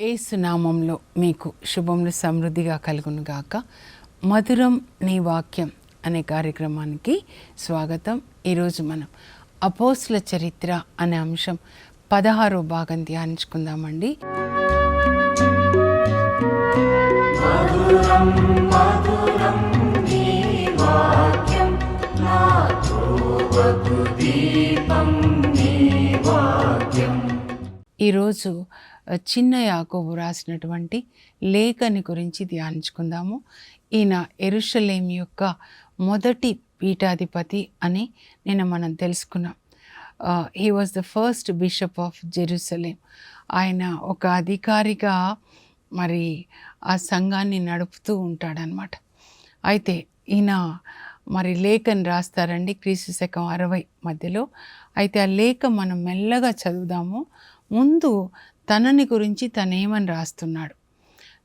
ఏసునామంలో మీకు శుభములు సమృద్ధిగా కలుగును గాక మధురం నీ వాక్యం అనే కార్యక్రమానికి స్వాగతం. ఈరోజు మనం అపోస్ల చరిత్ర అనే అంశం పదహారో భాగం ధ్యానించుకుందామండి. ఈరోజు చిన్న యాకోబు రాసినటువంటి లేఖని గురించి ధ్యానించుకుందాము. ఈయన ఎరుషలేం యొక్క మొదటి పీఠాధిపతి అని నేను మనం తెలుసుకున్నాం. He was the first bishop of Jerusalem ఆయన ఒక అధికారిగా మరి ఆ సంఘాన్ని నడుపుతూ ఉంటాడనమాట అయితే ఈయన మరి లేఖని రాస్తారండి క్రీస్తు శకం అరవై మధ్యలో. అయితే ఆ లేఖ మనం మెల్లగా చదువుదాము. ముందు తనని గురించి తనేమని రాస్తున్నాడు?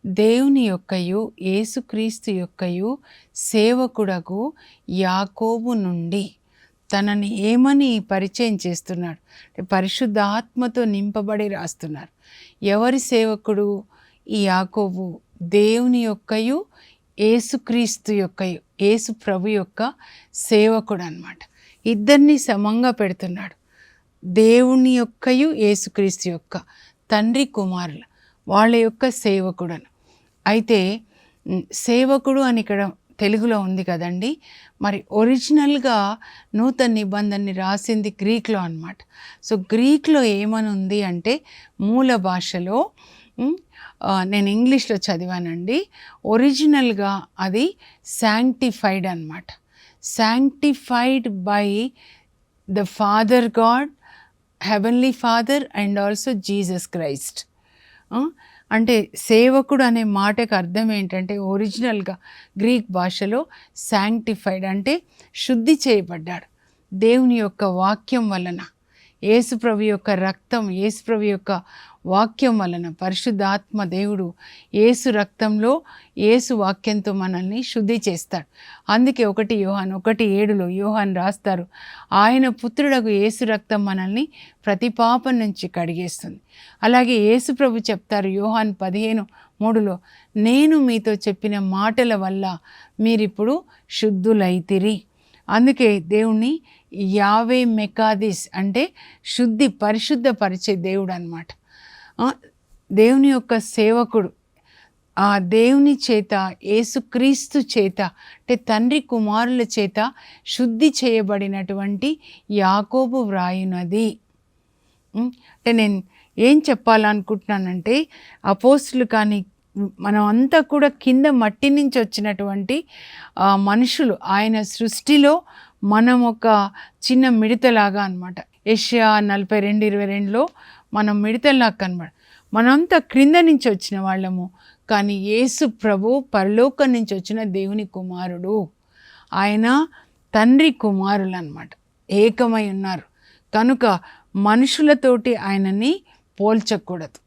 దేవుని యొక్కయు యేసుక్రీస్తు యొక్కయు సేవకుడకు యాకోబు నుండి తనని ఏమని పరిచయం చేస్తున్నాడు? పరిశుద్ధాత్మతో నింపబడి రాస్తున్నారు. ఎవరి సేవకుడు? ఈ యాకోబు దేవుని యొక్కయు ఏసుక్రీస్తు యొక్కయు ఏసు ప్రభు యొక్క సేవకుడు అనమాట ఇద్దరిని సమంగా పెడుతున్నాడు. దేవుని యొక్కయు ఏసుక్రీస్తు యొక్క. తండ్రి కుమారుల వాళ్ళ యొక్క సేవకుడను. అయితే సేవకుడు అని ఇక్కడ తెలుగులో ఉంది కదండి. మరి ఒరిజినల్గా నూతన నిబంధనని రాసింది గ్రీక్లో అన్నమాట. సో గ్రీక్లో ఏమని ఉంది అంటే మూల భాషలో నేను ఇంగ్లీష్లో చదివానండి. ఒరిజినల్గా అది శాంక్టిఫైడ్ అన్నమాట. Sanctified by the father god heavenly father and also Jesus Christ అంటే సేవకుడు అనే మాటకు అర్థం ఏంటంటే ఒరిజినల్గా గ్రీక్ భాషలో శాంక్టిఫైడ్ అంటే శుద్ధి చేయబడ్డాడు. దేవుని యొక్క వాక్యం వలన యేసుప్రభు యొక్క రక్తం యేసుప్రభు యొక్క వాక్యం వలన పరిశుద్ధాత్మ దేవుడు ఏసు రక్తంలో ఏసు వాక్యంతో మనల్ని శుద్ధి చేస్తాడు. అందుకే ఒకటి యోహాన్ ఒకటి ఏడులో యోహాన్ రాస్తారు ఆయన పుత్రుడకు ఏసు రక్తం మనల్ని ప్రతి పాపం నుంచి కడిగేస్తుంది. అలాగే యేసు ప్రభు చెప్తారు యోహాన్ పదిహేను మూడులో నేను మీతో చెప్పిన మాటల వల్ల మీరిప్పుడు శుద్ధులైతిరి. అందుకే దేవుణ్ణి యావే మెకాదిస్ అంటే శుద్ధి పరిశుద్ధపరిచే దేవుడు అనమాట దేవుని యొక్క సేవకుడు. ఆ దేవుని చేత యేసుక్రీస్తు చేత అంటే తండ్రి కుమారుల చేత శుద్ధి చేయబడినటువంటి యాకోబు వ్రాయునది. అంటే నేను ఏం చెప్పాలనుకుంటున్నానంటే అపోస్తులు కానీ మనం అంతా కూడా కింద మట్టి నుంచి వచ్చినటువంటి మనుషులు ఆయన సృష్టిలో మనం ఒక చిన్న మిడతలాగా అనమాట ఏషియా నలభై రెండు ఇరవై రెండులో మనం మిడతల్లా కనబడ మనంతా క్రింద నుంచి వచ్చిన వాళ్ళము. కానీ యేసు ప్రభు పరలోకం నుంచి వచ్చిన దేవుని కుమారుడు. ఆయన తండ్రి కుమారులు అనమాట ఏకమై ఉన్నారు. కనుక మనుషులతోటి ఆయనని పోల్చకూడదు.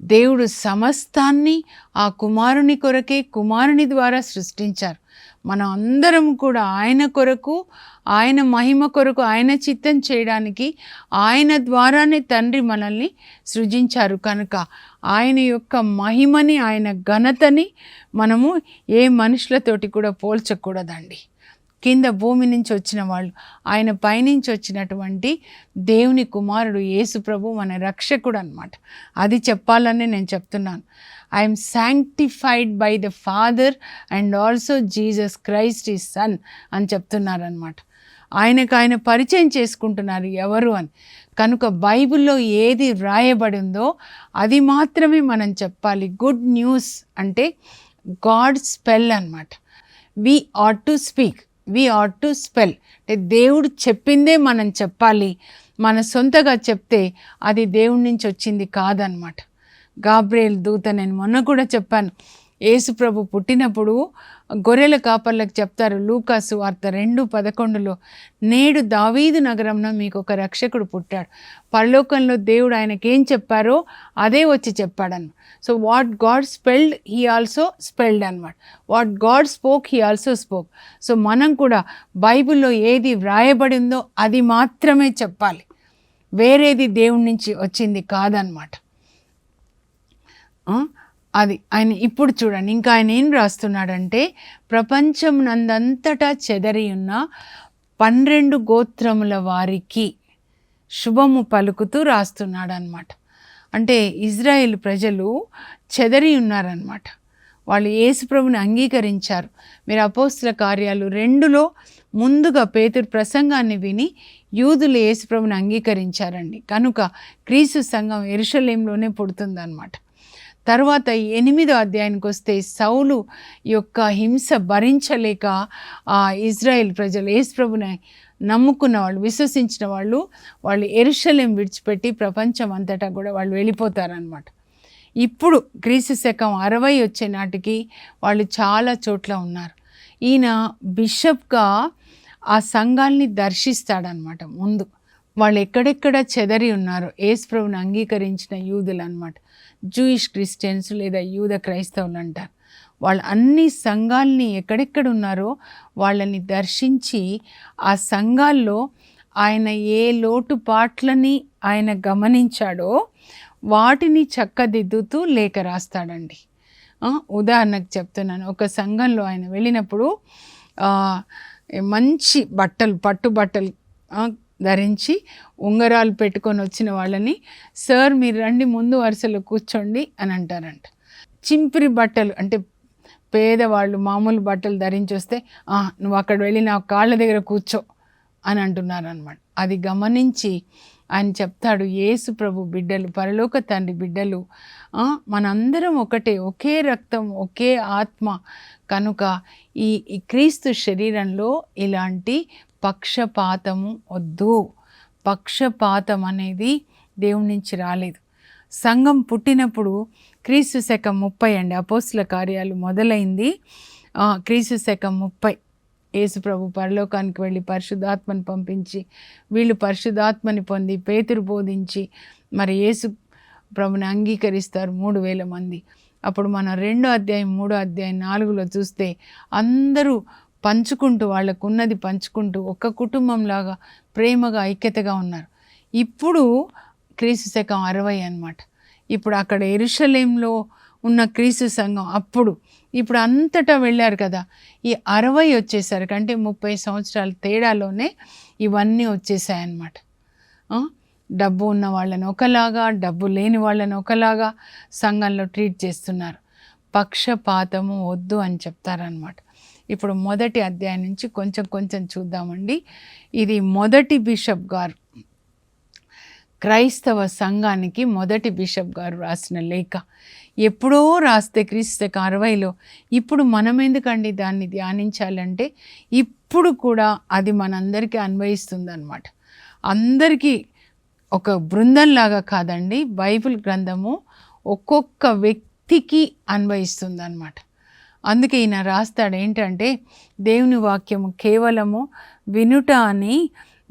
దేవుడు సమస్తాన్ని ఆ కుమారుని కొరకే కుమారుని ద్వారా సృష్టించారు. మనం అందరం కూడా ఆయన కొరకు ఆయన మహిమ కొరకు ఆయన చిత్తం చేయడానికి ఆయన ద్వారానే తండ్రి మనల్ని సృజించారు కనుక. ఆయన యొక్క మహిమని ఆయన ఘనతని మనము ఏ మనుషులతోటి కూడా పోల్చకూడదండి. కింద భూమి నుంచి వచ్చిన వాళ్ళు ఆయన పైనుంచి వచ్చినటువంటి దేవుని కుమారుడు యేసు ప్రభు మన రక్షకుడు అనమాట అది చెప్పాలని నేను చెప్తున్నాను. I'm sanctified by the father and also Jesus Christ ఈ సన్ అని చెప్తున్నారనమాట ఆయనకు ఆయన పరిచయం చేసుకుంటున్నారు ఎవరు అని. కనుక బైబిల్లో ఏది వ్రాయబడి ఉందో అది మాత్రమే మనం చెప్పాలి. గుడ్ న్యూస్ అంటే గాడ్ స్పెల్ అనమాట we ought to speak we ought to spell అంటే దేవుడు చెప్పిందే మనం చెప్పాలి. మన సొంతగా చెప్తే అది దేవుడి నుంచి వచ్చింది కాదనమాట గాబ్రేల్ దూత నేను మొన్న కూడా చెప్పాను. యేసుప్రభు పుట్టినప్పుడు గొర్రెల కాపర్లకు చెప్తారు లూకాసు వార్త రెండు పదకొండులో నేడు దావీదు నగరంలో మీకు ఒక రక్షకుడు పుట్టాడు. పరలోకంలో దేవుడు ఆయనకేం చెప్పారో అదే వచ్చి చెప్పాడను. So what God spelled he also spelled అనమాట what God spoke he also spoke. So మనం కూడా బైబిల్లో ఏది వ్రాయబడిందో అది మాత్రమే చెప్పాలి. వేరేది దేవుడి నుంచి వచ్చింది కాదనమాట అది ఆయన ఇప్పుడు చూడండి ఇంకా ఆయన ఏం రాస్తున్నాడంటే ప్రపంచం నందంతటా చెదరి ఉన్న పన్నెండు గోత్రముల వారికి శుభము పలుకుతూ రాస్తున్నాడు అనమాట అంటే ఇజ్రాయెల్ ప్రజలు చెదరి ఉన్నారనమాట వాళ్ళు యేసుప్రభుని అంగీకరించారు. మీరు అపోస్తుల కార్యాలు రెండులో ముందుగా పేతురు ప్రసంగాన్ని విని యూదులు యేసుప్రభుని అంగీకరించారండి. కనుక క్రీస్తు సంఘం ఎరుషలేంలోనే పుడుతుందన్నమాట. తర్వాత ఎనిమిదో అధ్యాయానికి వస్తే సౌలు యొక్క హింస భరించలేక ఆ ఇజ్రాయెల్ ప్రజలు యేసుప్రభుని నమ్ముకున్న వాళ్ళు విశ్వసించిన వాళ్ళు వాళ్ళు ఎరుషలేం విడిచిపెట్టి ప్రపంచం అంతటా కూడా వాళ్ళు వెళ్ళిపోతారనమాట ఇప్పుడు క్రీస్తు శకం అరవై వచ్చే నాటికి వాళ్ళు చాలా చోట్ల ఉన్నారు. ఈయన బిషప్గా ఆ సంఘాల్ని దర్శిస్తాడనమాట ముందు. వాళ్ళు ఎక్కడెక్కడ చెదరి ఉన్నారో ఏసుప్రభుని అంగీకరించిన యూదులు అనమాట జూయిష్ క్రిస్టియన్స్ లేదా యూద క్రైస్తవులు అంటారు వాళ్ళు అన్ని సంఘాలని ఎక్కడెక్కడ ఉన్నారో వాళ్ళని దర్శించి ఆ సంఘాల్లో ఆయన ఏ లోటుపాట్లని ఆయన గమనించాడో వాటిని చక్కదిద్దుతూ లేఖ రాస్తాడండి. ఉదాహరణకు చెప్తున్నాను. ఒక సంఘంలో ఆయన వెళ్ళినప్పుడు మంచి బట్టలు పట్టు బట్టలు ధరించి ఉంగరాలు పెట్టుకొని వచ్చిన వాళ్ళని సార్ మీరు రండి ముందు వరుసలో కూర్చోండి అని అంటారంట. చింపిరి బట్టలు అంటే పేదవాళ్ళు మామూలు బట్టలు ధరించి వస్తే నువ్వు అక్కడ వెళ్ళి నా కాళ్ళ దగ్గర కూర్చో అని అంటున్నారు అనమాట అది గమనించి ఆయన చెప్తాడు యేసు ప్రభు బిడ్డలు పరలోక తండ్రి బిడ్డలు మనందరం ఒకటే ఒకే రక్తం ఒకే ఆత్మ. కనుక ఈ క్రీస్తు శరీరంలో ఇలాంటి పక్షపాతము వద్దు. పక్షపాతం అనేది దేవుడి నుంచి రాలేదు. సంఘం పుట్టినప్పుడు క్రీస్తు శకం ముప్పై అండి. అపోస్తుల కార్యాలు మొదలైంది. క్రీస్తు శకం ముప్పై. యేసుప్రభు పరలోకానికి వెళ్ళి పరిశుద్ధాత్మని పంపించి వీళ్ళు పరిశుద్ధాత్మని పొంది పేతురు బోధించి మరి యేసు ప్రభుని అంగీకరిస్తారు మూడు వేల మంది. అప్పుడు మనం రెండో అధ్యాయం మూడో అధ్యాయం నాలుగులో చూస్తే అందరూ పంచుకుంటూ వాళ్ళకు ఉన్నది పంచుకుంటూ ఒక కుటుంబంలాగా ప్రేమగా ఐక్యతగా ఉన్నారు. ఇప్పుడు క్రీస్తు శకం అరవై అనమాట ఇప్పుడు అక్కడ ఎరుషలేంలో ఉన్న క్రీస్తు సంఘం అప్పుడు ఇప్పుడు అంతటా వెళ్ళారు కదా. ఈ అరవై వచ్చేసరికి అంటే ముప్పై సంవత్సరాల తేడాలోనే ఇవన్నీ వచ్చేసాయన్నమాట. డబ్బు ఉన్న వాళ్ళని ఒకలాగా డబ్బు లేని వాళ్ళని ఒకలాగా సంఘంలో ట్రీట్ చేస్తున్నారు. పక్షపాతము వద్దు అని చెప్తారనమాట ఇప్పుడు మొదటి అధ్యాయం నుంచి కొంచెం కొంచెం చూద్దామండి. ఇది మొదటి బిషప్ గారు. క్రైస్తవ సంఘానికి మొదటి బిషప్ గారు రాసిన లేఖ. ఎప్పుడో రాస్తే క్రీస్తు అరవైలో. ఇప్పుడు మనం ఎందుకండి దాన్ని ధ్యానించాలంటే ఇప్పుడు కూడా అది మనందరికీ అన్వయిస్తుందన్నమాట. అందరికీ ఒక బృందంలాగా కాదండి బైబిల్ గ్రంథము ఒక్కొక్క వ్యక్తికి అన్వయిస్తుందన్నమాట. అందుకే ఈయన రాస్తాడు ఏంటంటే దేవుని వాక్యము కేవలము వినుట అని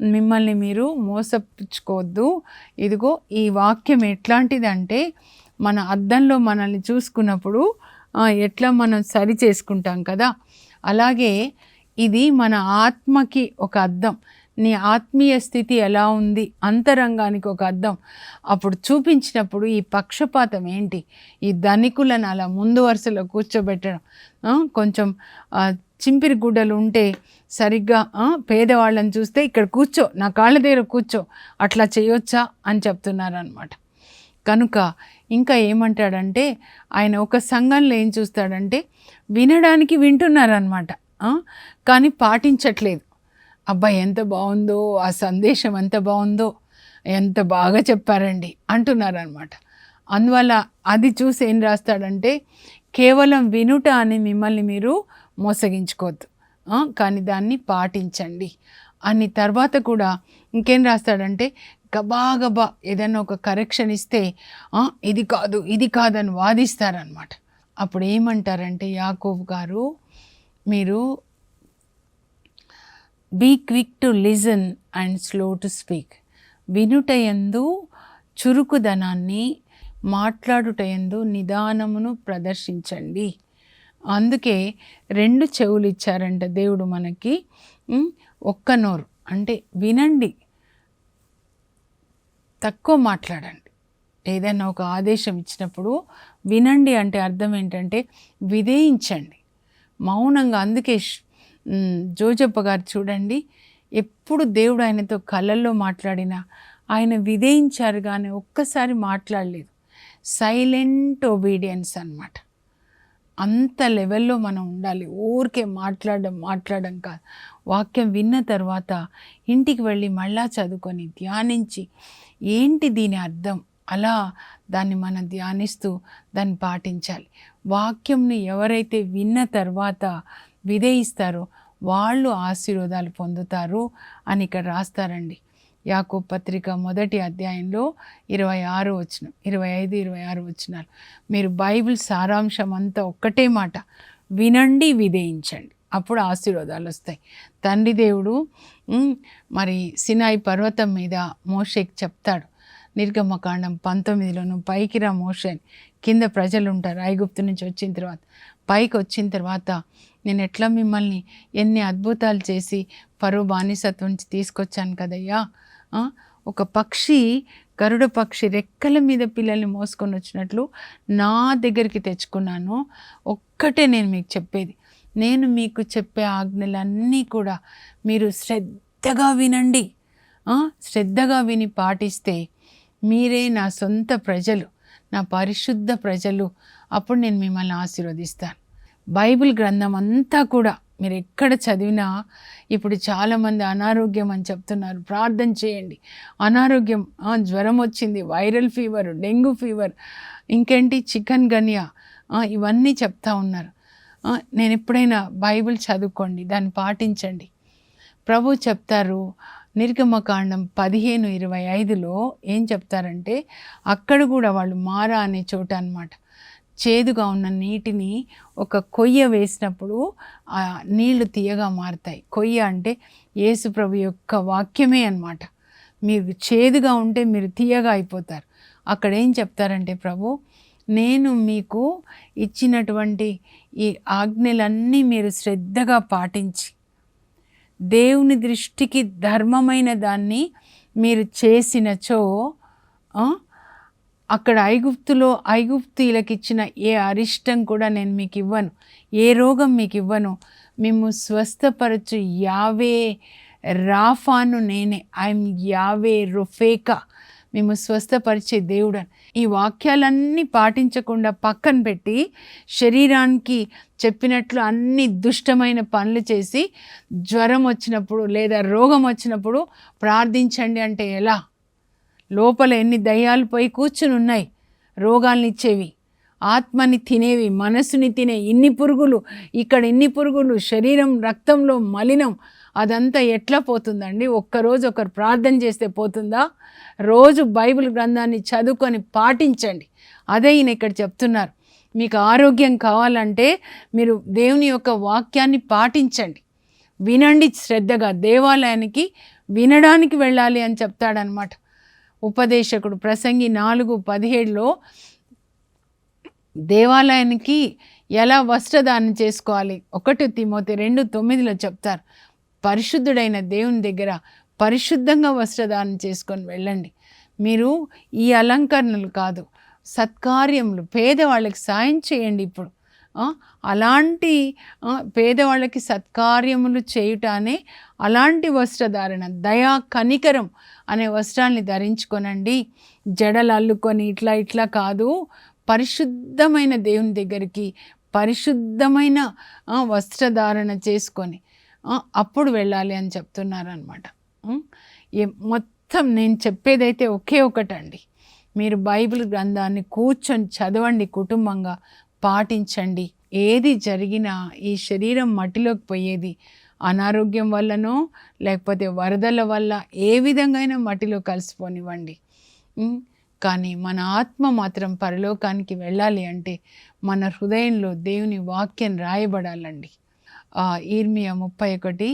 మిమ్మల్ని మీరు మోసపుచ్చుకోవద్దు. ఇదిగో ఈ వాక్యం ఎట్లాంటిదంటే మన అద్దంలో మనల్ని చూసుకున్నప్పుడు ఎట్లా మనం సరి చేసుకుంటాం కదా. అలాగే ఇది మన ఆత్మకి ఒక అద్దం. నీ ఆత్మీయ స్థితి ఎలా ఉంది? అంతరంగానికి ఒక అర్థం. అప్పుడు చూపించినప్పుడు ఈ పక్షపాతం ఏంటి? ఈ ధనికులను అలా ముందు వరుసలో కూర్చోబెట్టడం. కొంచెం చింపిరి గుడ్డలు ఉంటే సరిగ్గా పేదవాళ్ళని చూస్తే ఇక్కడ కూర్చో నా కాళ్ళ దగ్గర కూర్చో అట్లా చేయొచ్చా? అని చెప్తున్నారు అనమాట కనుక ఇంకా ఏమంటాడంటే ఆయన ఒక సంఘంలో ఏం చూస్తాడంటే వినడానికి వింటున్నారనమాట కానీ పాటించట్లేదు. అబ్బాయి ఎంత బాగుందో ఆ సందేశం ఎంత బాగుందో ఎంత బాగా చెప్పారండి అంటున్నారనమాట అందువల్ల అది చూసి ఏం రాస్తాడంటే కేవలం వినుట అని మిమ్మల్ని మీరు మోసగించుకోవద్దు. కానీ దాన్ని పాటించండి. అని తర్వాత కూడా ఇంకేం రాస్తాడంటే గబా గబా ఏదైనా ఒక కరెక్షన్ ఇస్తే ఇది కాదు ఇది కాదని వాదిస్తారనమాట అప్పుడు ఏమంటారంటే యాకోబ్ గారు మీరు be quick to listen and slow to speak వినుటయందు చురుకుదనాన్ని మాట్లాడుటయందు నిదానమును ప్రదర్శించండి. అందుకే రెండు చెవులు ఇచ్చారంట దేవుడు మనకి. ఒక్క నోరు. అంటే వినండి. తక్కువ మాట్లాడండి. ఏదైనా ఒక ఆదేశం ఇచ్చినప్పుడు వినండి అంటే అర్థం ఏంటంటే విధేయించండి. మౌనంగా అందుకే జోజప్ప గారు చూడండి ఎప్పుడు దేవుడు ఆయనతో కళ్ళల్లో మాట్లాడినా ఆయన విధేయించారు కానీ ఒక్కసారి మాట్లాడలేదు. సైలెంట్ ఒబీడియన్స్ అన్నమాట. అంత లెవెల్లో మనం ఉండాలి. ఊరికే మాట్లాడడం మాట్లాడడం కాదు. వాక్యం విన్న తర్వాత ఇంటికి వెళ్ళి మళ్ళా చదువుకొని ధ్యానించి ఏంటి దీని అర్థం? అలా దాన్ని మనం ధ్యానిస్తూ దాన్ని పాటించాలి. వాక్యంని ఎవరైతే విన్న తర్వాత విధేయిస్తారో. వాళ్ళు ఆశీర్వాదాలు పొందుతారు అని ఇక్కడ రాస్తారండి. యాకో పత్రిక మొదటి అధ్యాయంలో ఇరవై ఆరు వచ్చిన ఇరవై ఐదు ఇరవై ఆరు వచ్చినారు. మీరు బైబిల్ సారాంశం అంతా ఒక్కటే మాట వినండి విధేయించండి. అప్పుడు ఆశీర్వాదాలు వస్తాయి. తండ్రి దేవుడు మరి సినాయి పర్వతం మీద మోషేకి చెప్తాడు. నిర్గమకాండం పంతొమ్మిదిలోను పైకి రా మోషన్ కింద ప్రజలు ఉంటారు ఐగుప్తు నుంచి వచ్చిన తర్వాత. పైకి వచ్చిన తర్వాత నేను ఎట్లా మిమ్మల్ని ఎన్ని అద్భుతాలు చేసి పరో బానిసత్వం నుంచి తీసుకొచ్చాను కదయ్యా? ఒక పక్షి గరుడ పక్షి రెక్కల మీద పిల్లల్ని మోసుకొని వచ్చినట్లు నా దగ్గరికి తెచ్చుకున్నాను. ఒక్కటే నేను మీకు చెప్పేది. నేను మీకు చెప్పే ఆజ్ఞలన్నీ కూడా మీరు శ్రద్ధగా వినండి. శ్రద్ధగా విని పాటిస్తే మీరే నా సొంత ప్రజలు నా పరిశుద్ధ ప్రజలు. అప్పుడు నేను మిమ్మల్ని ఆశీర్వదిస్తాను. బైబిల్ గ్రంథం అంతా కూడా మీరు ఎక్కడ చదివినా ఇప్పుడు చాలామంది అనారోగ్యం అని చెప్తున్నారు. ప్రార్థన చేయండి. అనారోగ్యం జ్వరం వచ్చింది వైరల్ ఫీవర్ డెంగ్యూ ఫీవర్ ఇంకేంటి? చికెన్ గనియా ఇవన్నీ చెప్తా ఉన్నారు. నేను ఎప్పుడైనా బైబిల్ చదువుకోండి దాన్ని పాటించండి. ప్రభు చెప్తారు నిర్గమకాండం పదిహేను ఇరవై ఐదులో ఏం చెప్తారంటే అక్కడ కూడా వాళ్ళు మారా అనే చోట అనమాట చేదుగా ఉన్న నీటిని ఒక కొయ్య వేసినప్పుడు ఆ నీళ్ళు తీయగా మారుతాయి. కొయ్య అంటే యేసుప్రభు యొక్క వాక్యమే అనమాట మీరు చేదుగా ఉంటే మీరు తీయగా అయిపోతారు. అక్కడ ఏం చెప్తారంటే ప్రభు నేను మీకు ఇచ్చినటువంటి ఈ ఆజ్ఞలన్నీ మీరు శ్రద్ధగా పాటించి దేవుని దృష్టికి ధర్మమైన దాన్ని మీరు చేసినచో అక్కడ ఐగుప్తులో ఐగుప్తీలకు ఇచ్చిన ఏ అరిష్టం కూడా నేను మీకు ఇవ్వను. ఏ రోగం మీకు ఇవ్వను. మేము స్వస్థపరచు యావే రాఫాను నేనే. ఐఎమ్ యావే రొఫేకా. మేము స్వస్థపరిచే దేవుడు ఈ వాక్యాలన్నీ పాటించకుండా పక్కన పెట్టి శరీరానికి చెప్పినట్లు అన్ని దుష్టమైన పనులు చేసి జ్వరం వచ్చినప్పుడు లేదా రోగం వచ్చినప్పుడు ప్రార్థించండి అంటే ఎలా? లోపల ఎన్ని దయ్యాలు పోయి కూర్చుని ఉన్నాయి? రోగాల్ని ఇచ్చేవి ఆత్మని తినేవి మనసుని తినే ఇన్ని పురుగులు ఇక్కడ ఇన్ని పురుగులు శరీరం రక్తంలో మలినం అదంతా ఎట్లా పోతుందండి? ఒక్కరోజు ఒకరు ప్రార్థన చేస్తే పోతుందా? రోజు బైబిల్ గ్రంథాన్ని చదువుకొని పాటించండి. అదే ఈయన ఇక్కడ చెప్తున్నారు. మీకు ఆరోగ్యం కావాలంటే మీరు దేవుని యొక్క వాక్యాన్ని పాటించండి. వినండి శ్రద్ధగా దేవాలయానికి వినడానికి వెళ్ళాలి అని చెప్తాడనమాట ఉపదేశకుడు ప్రసంగి నాలుగు పదిహేడులో దేవాలయానికి ఎలా వస్త్రదానం చేసుకోవాలి? ఒకటి తిమోతి రెండు తొమ్మిదిలో చెప్తారు. పరిశుద్ధుడైన దేవుని దగ్గర పరిశుద్ధంగా వస్త్రదానం చేసుకొని వెళ్ళండి. మీరు ఈ అలంకరణలు కాదు సత్కార్యములు పేదవాళ్ళకి సాయం చేయండి ఇప్పుడు. అలాంటి పేదవాళ్ళకి సత్కార్యములు చేయుటానే అలాంటి వస్త్రధారణ దయా కనికరం అనే వస్త్రాల్ని ధరించుకొనండి. జడలు అల్లుకొని ఇట్లా ఇట్లా కాదు పరిశుద్ధమైన దేవుని దగ్గరికి పరిశుద్ధమైన వస్త్రధారణ చేసుకొని అప్పుడు వెళ్ళాలి అని చెప్తున్నారనమాట మొత్తం నేను చెప్పేదైతే ఒకే ఒకటండి. మీరు బైబిల్ గ్రంథాన్ని కూర్చొని చదవండి కుటుంబంగా పాటించండి. ఏది జరిగినా ఈ శరీరం మట్టిలోకి పోయేది అనారోగ్యం వల్లనో లేకపోతే వరదల వల్ల ఏ విధంగా అయినా మట్టిలో కలిసిపోనివ్వండి. కానీ మన ఆత్మ మాత్రం పరలోకానికి వెళ్ళాలి అంటే మన హృదయంలో దేవుని వాక్యం రాయబడాలండి. ఈర్మియా ముప్పై ఒకటి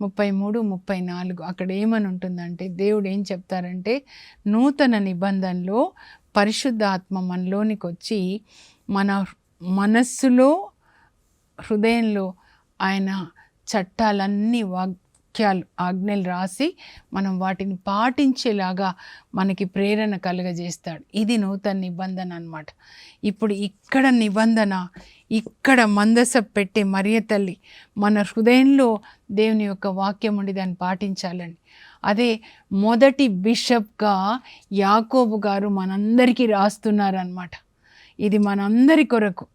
ముప్పై మూడు ముప్పై నాలుగు అక్కడ ఏమని ఉంటుందంటే దేవుడు ఏం చెప్తారంటే నూతన నిబంధనలో పరిశుద్ధాత్మ మనలోనికి వచ్చి మన మనస్సులో హృదయంలో ఆయన చట్టాలన్నీ వాగ్ వాక్యాలు ఆజ్ఞలు రాసి మనం వాటిని పాటించేలాగా మనకి ప్రేరణ కలుగజేస్తాడు. ఇది నూతన నిబంధన అన్నమాట. ఇప్పుడు ఇక్కడ నిబంధన ఇక్కడ మందస పెట్టే మరియ తల్లి మన హృదయంలో దేవుని యొక్క వాక్యం ఉండి దాన్ని పాటించాలని అదే మొదటి బిషప్గా యాకోబు గారు మనందరికీ రాస్తున్నారనమాట ఇది మనందరి కొరకు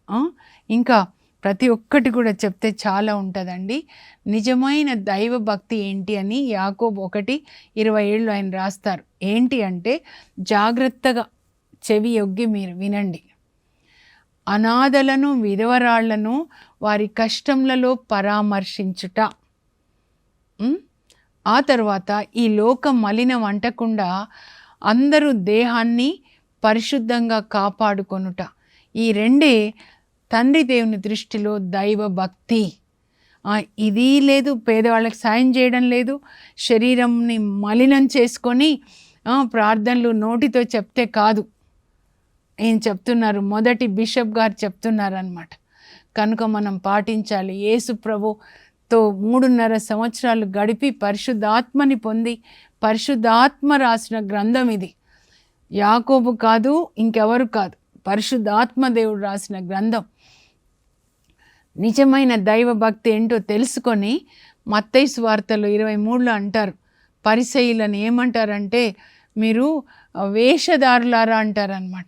ఇంకా ప్రతి ఒక్కటి కూడా చెప్తే చాలా ఉంటుందండి. నిజమైన దైవ భక్తి ఏంటి అని యాకోబ్ ఒకటి ఇరవై ఏళ్ళు ఆయన రాస్తారు. ఏంటి అంటే జాగ్రత్తగా చెవి యొగ్గి మీరు వినండి. అనాథలను విధవరాళ్ళను వారి కష్టంలలో పరామర్శించుట. ఆ తర్వాత ఈ లోకం మలినం అంటకుండా అందరూ దేహాన్ని పరిశుద్ధంగా కాపాడుకొనుట. ఈ రెండే తండ్రి దేవుని దృష్టిలో దైవ భక్తి ఇది లేదు పేదవాళ్ళకి సాయం చేయడం లేదు శరీరంని మలినం చేసుకొని ప్రార్థనలు నోటితో చెప్తే కాదు. ఏం చెప్తున్నారు? మొదటి బిషప్ గారు చెప్తున్నారు అనమాట కనుక మనం పాటించాలి. యేసు ప్రభుతో మూడున్నర సంవత్సరాలు గడిపి పరిశుద్ధాత్మని పొంది పరిశుద్ధాత్మ రాసిన గ్రంథం ఇది. యాకోబు కాదు ఇంకెవరు కాదు పరిశుద్ధాత్మ దేవుడు రాసిన గ్రంథం. నిజమైన దైవ భక్తి ఏంటో తెలుసుకొని మత్తైసు వార్తలు ఇరవై మూడులో అంటారు. పరిసయులను ఏమంటారంటే మీరు వేషధారులారా అంటారనమాట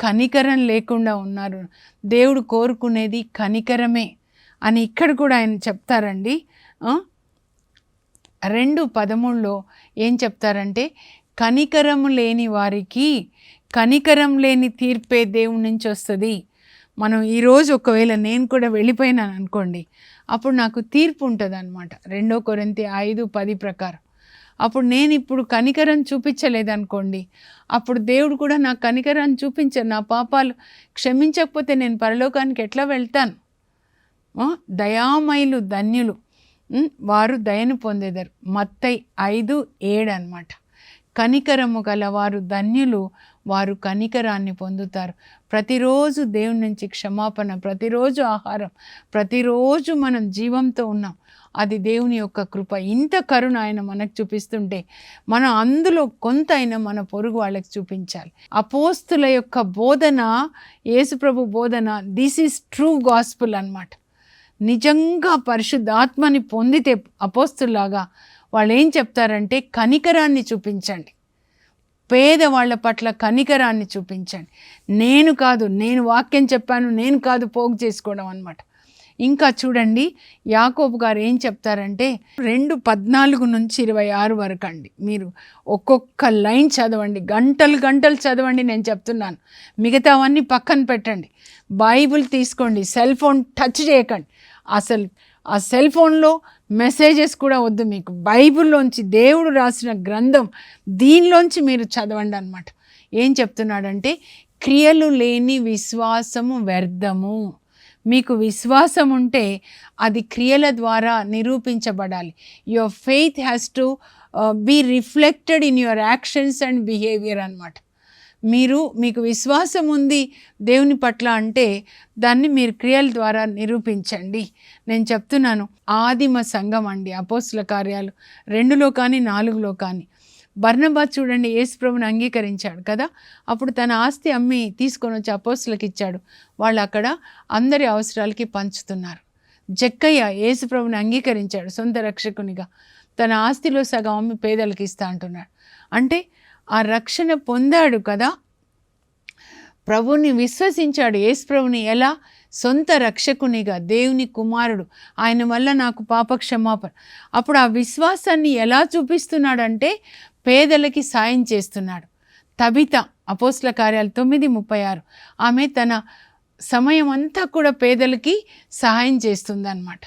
కనికరం లేకుండా ఉన్నారు. దేవుడు కోరుకునేది కనికరమే అని ఇక్కడ కూడా ఆయన చెప్తారండి. రెండు పదమూడులో ఏం చెప్తారంటే కనికరం లేని వారికి కనికరం లేని తీర్పే దేవుడి నుంచి వస్తుంది. మనం ఈరోజు ఒకవేళ నేను కూడా వెళ్ళిపోయినాను అనుకోండి అప్పుడు నాకు తీర్పు ఉంటుంది అనమాట రెండో కొరింతి ఐదు పది ప్రకారం. అప్పుడు నేను ఇప్పుడు కనికరం చూపించలేదనుకోండి అప్పుడు దేవుడు కూడా నా కనికరాన్ని చూపించారు నా పాపాలు క్షమించకపోతే నేను పరలోకానికి ఎట్లా వెళ్తాను? దయామయులు ధన్యులు వారు దయను పొందేదారు. మత్తై ఐదు ఏడు అనమాట కనికరము గల వారు ధన్యులు వారు కనికరాన్ని పొందుతారు. ప్రతిరోజు దేవుని నుంచి క్షమాపణ ప్రతిరోజు ఆహారం ప్రతిరోజు మనం జీవంతో ఉన్నాం. అది దేవుని యొక్క కృప. ఇంత కరుణ ఆయన మనకు చూపిస్తుంటే మనం అందులో కొంత అయినా మన పొరుగు వాళ్ళకి చూపించాలి. అపోస్తుల యొక్క బోధన యేసుప్రభు బోధన దిస్ ఈజ్ ట్రూ గాస్పుల్ అన్నమాట. నిజంగా పరిశుద్ధాత్మని పొందితే అపోస్తులాగా వాళ్ళు ఏం చెప్తారంటే కనికరాన్ని చూపించండి. పేదవాళ్ళ పట్ల కనికరాన్ని చూపించండి. నేను కాదు నేను వాక్యం చెప్పాను నేను కాదు పోగు చేసుకోవడం అనమాట ఇంకా చూడండి యాకోబు గారు ఏం చెప్తారంటే రెండు పద్నాలుగు నుంచి ఇరవై ఆరు వరకు అండి. మీరు ఒక్కొక్క లైన్ చదవండి గంటలు గంటలు చదవండి నేను చెప్తున్నాను. మిగతావన్నీ పక్కన పెట్టండి. బైబిల్ తీసుకోండి సెల్ ఫోన్ టచ్ చేయకండి. అసలు ఆ సెల్ ఫోన్లో మెసేజెస్ కూడా వద్దు మీకు. బైబిల్లోంచి దేవుడు రాసిన గ్రంథం దీనిలోంచి మీరు చదవండి అనమాట ఏం చెప్తున్నాడంటే క్రియలు లేని విశ్వాసము వ్యర్థము. మీకు విశ్వాసం ఉంటే అది క్రియల ద్వారా నిరూపించబడాలి. Your faith has to be reflected in your actions and behaviour అన్నమాట. మీరు మీకు విశ్వాసం ఉంది దేవుని పట్ల అంటే దాన్ని మీరు క్రియల ద్వారా నిరూపించండి. నేను చెప్తున్నాను ఆదిమ సంఘం అండి అపోస్తుల కార్యాలు. రెండులో కానీ నాలుగులో కానీ బర్ణబా చూడండి యేసుప్రభుని అంగీకరించాడు కదా? అప్పుడు తన ఆస్తి అమ్మి తీసుకొని వచ్చి అపోస్తులకు ఇచ్చాడు. వాళ్ళు అక్కడ అందరి అవసరాలకి పంచుతున్నారు. జక్కయ్య యేసుప్రభుని అంగీకరించాడు సొంత రక్షకునిగా. తన ఆస్తిలో సగం అమ్మి పేదలకు ఇస్తా అంటున్నాడు. అంటే ఆ రక్షణ పొందాడు కదా. ప్రభుని విశ్వసించాడు. యేసు ప్రభుని ఎలా? సొంత రక్షకునిగా దేవుని కుమారుడు. ఆయన వల్ల నాకు పాప క్షమాపణ అప్పుడు ఆ విశ్వాసాన్ని ఎలా చూపిస్తున్నాడంటే పేదలకి సాయం చేస్తున్నాడు. తబిత అపోస్ల కార్యాలు తొమ్మిది ముప్పై ఆరు. ఆమె తన సమయం అంతా కూడా పేదలకి సహాయం చేస్తుందన్నమాట.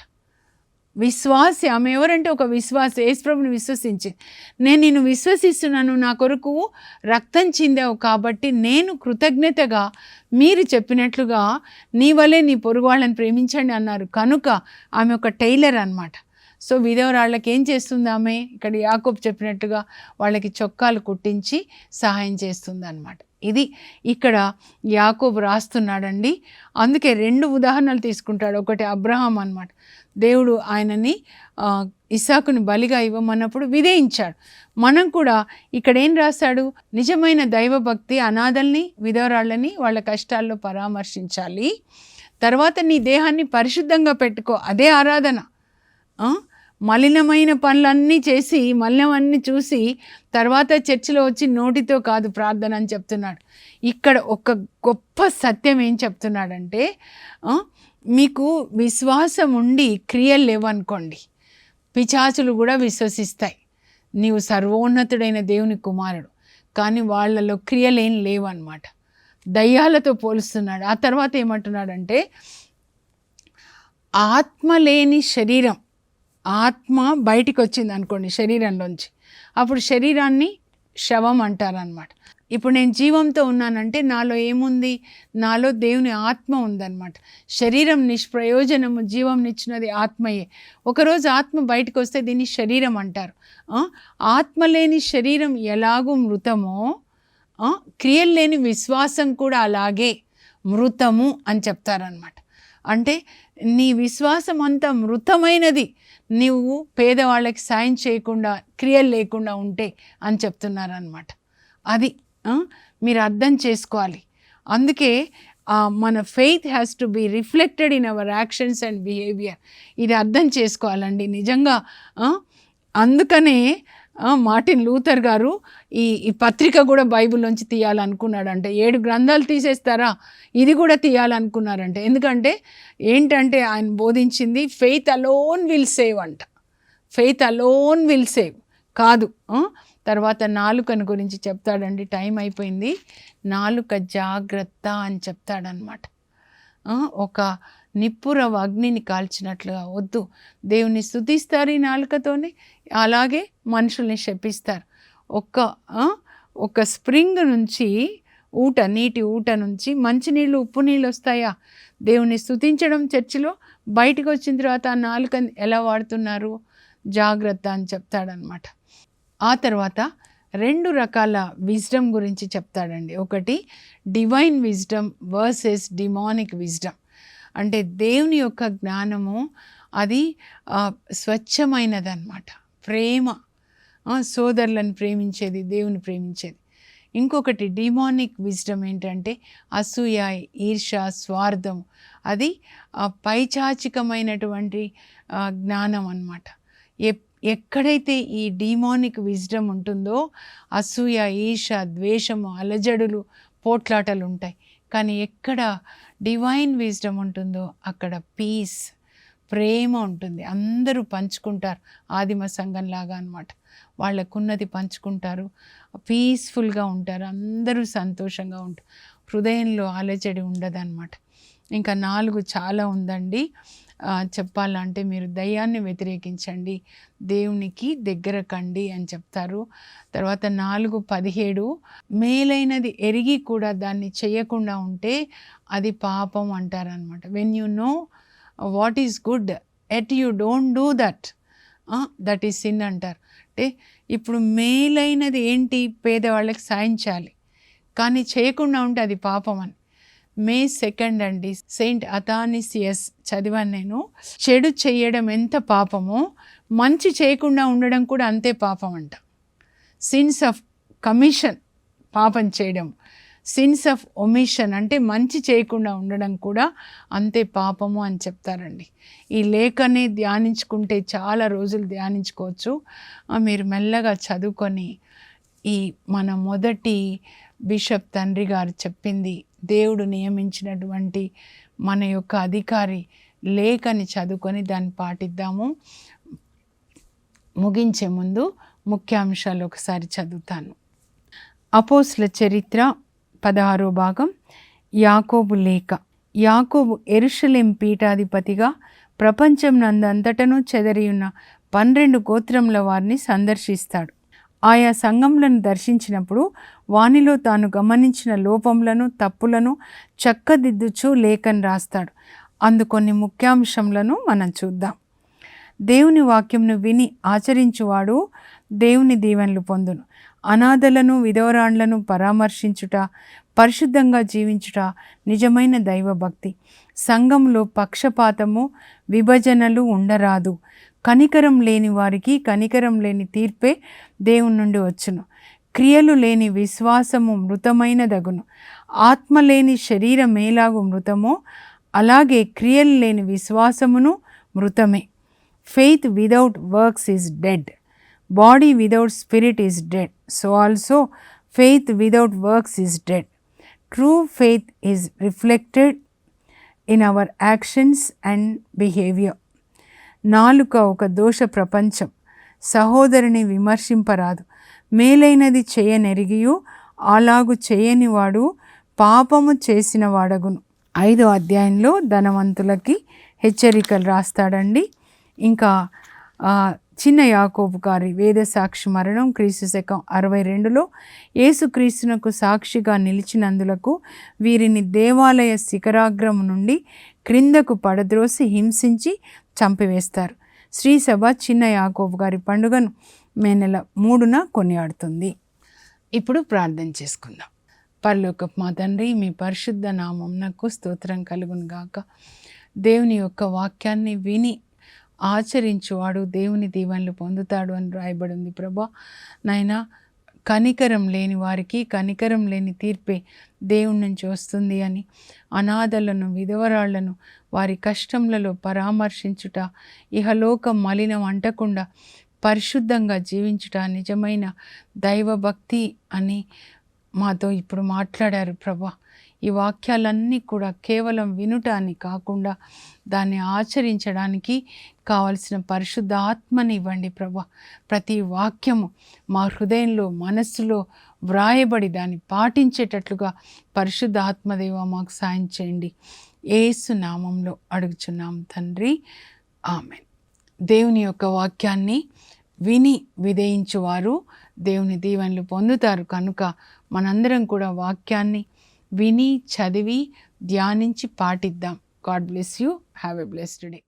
విశ్వాసి ఆమె ఎవరంటే ఒక విశ్వాస యేసుప్రభుని విశ్వసించి. నేను నిన్ను విశ్వసిస్తున్నాను నా కొరకు రక్తం చిందావు కాబట్టి నేను కృతజ్ఞతగా మీరు చెప్పినట్లుగా నీ వలే నీ పొరుగు వాళ్ళని ప్రేమించండి అన్నారు. కనుక ఆమె ఒక టైలర్ అన్నమాట. సో విధవరాళ్ళకి ఏం చేస్తుంది ఆమె? ఇక్కడ యాకోబ్ చెప్పినట్టుగా వాళ్ళకి చొక్కాలు కుట్టించి సహాయం చేస్తుంది అనమాట ఇది ఇక్కడ యాకోబు రాస్తున్నాడండి. అందుకే రెండు ఉదాహరణలు తీసుకుంటాడు. ఒకటి అబ్రహాం అన్నమాట. దేవుడు ఆయనని ఇసాకుని బలిగా ఇవ్వమన్నప్పుడు విధేయించాడు. మనం కూడా ఇక్కడ ఏం రాశాడు? నిజమైన దైవభక్తి అనాథల్ని విధవరాళ్ళని వాళ్ళ కష్టాల్లో పరామర్శించాలి. తర్వాత నీ దేహాన్ని పరిశుద్ధంగా పెట్టుకో అదే ఆరాధన. మలినమైన పనులన్నీ చేసి మలినమన్నీ చూసి తర్వాత చర్చిలో వచ్చి నోటితో కాదు ప్రార్థన అని చెప్తున్నాడు. ఇక్కడ ఒక గొప్ప సత్యం ఏం చెప్తున్నాడంటే మీకు విశ్వాసం ఉండి క్రియలు లేవనుకోండి. పిచాచులు కూడా విశ్వసిస్తాయి. నీవు సర్వోన్నతుడైన దేవుని కుమారుడు. కానీ వాళ్ళలో క్రియలేం లేవన్నమాట. దయ్యాలతో పోలుస్తున్నాడు. ఆ తర్వాత ఏమంటున్నాడంటే ఆత్మ లేని శరీరం ఆత్మ బయటికి వచ్చింది అనుకోండి శరీరంలోంచి. అప్పుడు శరీరాన్ని శవం అంటారనమాట ఇప్పుడు నేను జీవంతో ఉన్నానంటే నాలో ఏముంది? నాలో దేవుని ఆత్మ ఉందన్నమాట. శరీరం నిష్ప్రయోజనము జీవం నిచ్చినది ఆత్మయే. ఒకరోజు ఆత్మ బయటకు వస్తే దీన్ని శరీరం అంటారు. ఆత్మ లేని శరీరం ఎలాగూ మృతమో క్రియలు లేని విశ్వాసం కూడా అలాగే మృతము అని చెప్తారనమాట అంటే నీ విశ్వాసం అంతా మృతమైనది. నువ్వు పేదవాళ్ళకి సాయం చేయకుండా క్రియలు లేకుండా ఉంటే అని చెప్తున్నారనమాట అది మీరు అర్థం చేసుకోవాలి. అందుకే మన faith has to be reflected in our actions and behaviour ఇది అర్థం చేసుకోవాలండి నిజంగా. అందుకనే మార్టిన్ లూథర్ గారు ఈ ఈ పత్రిక కూడా బైబిల్లోంచి తీయాలనుకున్నాడంటే. ఏడు గ్రంథాలు తీసేస్తారా? ఇది కూడా తీయాలనుకున్నారంటే. ఎందుకంటే ఏంటంటే ఆయన బోధించింది ఫెయిత్ అలోన్ విల్ సేవ్ అంట. ఫెయిత్ అలోన్ విల్ సేవ్ కాదు. తర్వాత నాలుకను గురించి చెప్తాడండి. టైం అయిపోయింది. నాలుక జాగ్రత్త అని చెప్తాడనమాట ఒక నిప్పురవ అగ్నిని కాల్చినట్లుగా వద్దు. దేవుని స్తుతిస్తారు ఈ నాలుకతోనే. అలాగే మనుషుల్ని శపిస్తారు. ఒక్క ఒక స్ప్రింగ్ నుంచి ఊట నీటి ఊట నుంచి మంచినీళ్ళు ఉప్పు నీళ్ళు వస్తాయా? దేవుని స్తుతించడం చర్చిలో బయటకు వచ్చిన తర్వాత ఆ నాలుకని ఎలా వాడుతున్నారు? జాగ్రత్త అని చెప్తాడనమాట ఆ తర్వాత రెండు రకాల విజ్డమ్ గురించి చెప్తాడండి. ఒకటి divine wisdom versus demonic wisdom అంటే దేవుని యొక్క జ్ఞానము అది స్వచ్ఛమైనదన్నమాట. ప్రేమ. సోదరులను ప్రేమించేది దేవుని ప్రేమించేది. ఇంకొకటి డిమానిక్ విజ్డమ్ ఏంటంటే అసూయ ఈర్ష స్వార్థం. అది పైచాచికమైనటువంటి జ్ఞానం అన్నమాట ఎప్ ఎక్కడైతే ఈ డీమానిక్ విజ్డమ్ ఉంటుందో అసూయ ఈర్ష ద్వేషము అలజడులు పోట్లాటలు ఉంటాయి కానీ ఎక్కడ డివైన్ విజ్డమ్ ఉంటుందో అక్కడ పీస్ ప్రేమ ఉంటుంది. అందరూ పంచుకుంటారు. ఆదిమ సంఘంలాగా అనమాట వాళ్ళకున్నది పంచుకుంటారు. పీస్ఫుల్గా ఉంటారు. అందరూ సంతోషంగా ఉంటారు హృదయంలో అలజడి ఉండదన్నమాట. ఇంకా నాలుగు చాలా ఉందండి. చెప్పాలంటే మీరు దయ్యాన్ని వ్యతిరేకించండి దేవునికి దగ్గర కండి అని చెప్తారు. తర్వాత నాలుగు పదిహేడు మేలైనది ఎరిగి కూడా దాన్ని చేయకుండా ఉంటే అది పాపం అంటారనమాట when you know what is good at you don't do that that is sin అంటారు. అంటే ఇప్పుడు మేలైనది ఏంటి పేదవాళ్ళకి సాయం చేయాలి కానీ చేయకుండా ఉంటే అది పాపం అని. మే సెకండ్ అండి. సెయింట్ అథానిసియస్ చదివాను నేను. చెడు చేయడం ఎంత పాపమో మంచి చేయకుండా ఉండడం కూడా అంతే పాపం అంట సిన్స్ ఆఫ్ కమిషన్ పాపం చేయడం. సిన్స్ ఆఫ్ ఒమిషన్ అంటే మంచి చేయకుండా ఉండడం కూడా అంతే పాపము అని చెప్తారండి. ఈ లేఖనే ధ్యానించుకుంటే చాలా రోజులు ధ్యానించుకోవచ్చు. మీరు మెల్లగా చదువుకొని ఈ మన మొదటి బిషప్ తండ్రి గారు చెప్పింది దేవుడు నియమించినటువంటి మన యొక్క అధికారి లేఖని చదువుకొని దాన్ని పాటిద్దాము. ముగించే ముందు ముఖ్యాంశాలు ఒకసారి చదువుతాను. అపోస్ల చరిత్ర పదహారో భాగం. యాకోబు లేఖ. యాకోబు ఎరుషలేం పీఠాధిపతిగా ప్రపంచం నందంతటను చెదరియున్న పన్నెండు గోత్రముల వారిని సందర్శిస్తాడు. ఆయా సంఘములను దర్శించినప్పుడు వానిలో తాను గమనించిన లోపములను తప్పులను చక్కదిద్దుచు లేఖను రాస్తాడు. అందుకొన్ని ముఖ్యాంశములను మనం చూద్దాం. దేవుని వాక్యంను విని ఆచరించువాడు దేవుని దీవెనలు పొందును. అనాథలను విధవరాండ్లను పరామర్శించుట పరిశుద్ధంగా జీవించుట నిజమైన దైవభక్తి. సంఘంలో పక్షపాతము విభజనలు ఉండరాదు. కనికరం లేని వారికి కనికరం లేని తీర్పే దేవుని నుండి వచ్చును. క్రియలు లేని విశ్వాసము మృతమైన దగును ఆత్మ లేని శరీరం మేలాగు మృతమో అలాగే క్రియలు లేని విశ్వాసమును మృతమే. Faith without works is dead body without spirit is dead so also faith without works is dead true faith is reflected in our actions and behaviour నాలుక ఒక దోష ప్రపంచం. సహోదరిని విమర్శింపరాదు. మేలైనది చేయనెరిగియు అలాగు చేయనివాడు పాపము చేసిన వాడగును ఐదో అధ్యాయంలో ధనవంతులకి హెచ్చరికలు రాస్తాడండి. ఇంకా చిన్న యాకోబు గారి వేద సాక్షి మరణం క్రీస్తు శకం అరవై రెండులో యేసుక్రీస్తునకు సాక్షిగా నిలిచినందులకు వీరిని దేవాలయ శిఖరాగ్రము నుండి క్రిందకు పడద్రోసి హింసించి చంపివేస్తారు. శ్రీసభ చిన్న యాకోబు గారి పండుగను మే నెల మూడున కొనియాడుతుంది. ఇప్పుడు ప్రార్థన చేసుకుందాం. పరలోకపు మా తండ్రి మీ పరిశుద్ధ నామంనకు స్తోత్రం కలుగును గాక. దేవుని యొక్క వాక్యాన్ని విని ఆచరించువాడు దేవుని దీవెనలు పొందుతాడు అని రాయబడింది ప్రభా. నాయనా కనికరం లేని వారికి కనికరం లేని తీర్పే దేవుడి నుంచి వస్తుంది అని అనాథలను విధవరాళ్ళను వారి కష్టములలో పరామర్శించుట ఇహలోక మలినం అంటకుండా పరిశుద్ధంగా జీవించుట నిజమైన దైవభక్తి అని మాతో ఇప్పుడు మాట్లాడారు ప్రభా. ఈ వాక్యాలన్నీ కూడా కేవలం వినుటాన్ని కాకుండా దాన్ని ఆచరించడానికి కావలసిన పరిశుద్ధ ఆత్మని ఇవ్వండి ప్రభా. ప్రతి వాక్యము మా హృదయంలో మనస్సులో వ్రాయబడి దాన్ని పాటించేటట్లుగా పరిశుద్ధ ఆత్మదేవ మాకు సాయం చేయండి. ఏసు నామంలో అడుగుచున్నాం తండ్రి. ఆమె దేవుని యొక్క వాక్యాన్ని విని విధేయించువారు. దేవుని దీవెనలు పొందుతారు కనుక మనందరం కూడా వాక్యాన్ని విని చదివి ధ్యానించి పాటిద్దాం. God bless you have a blessed day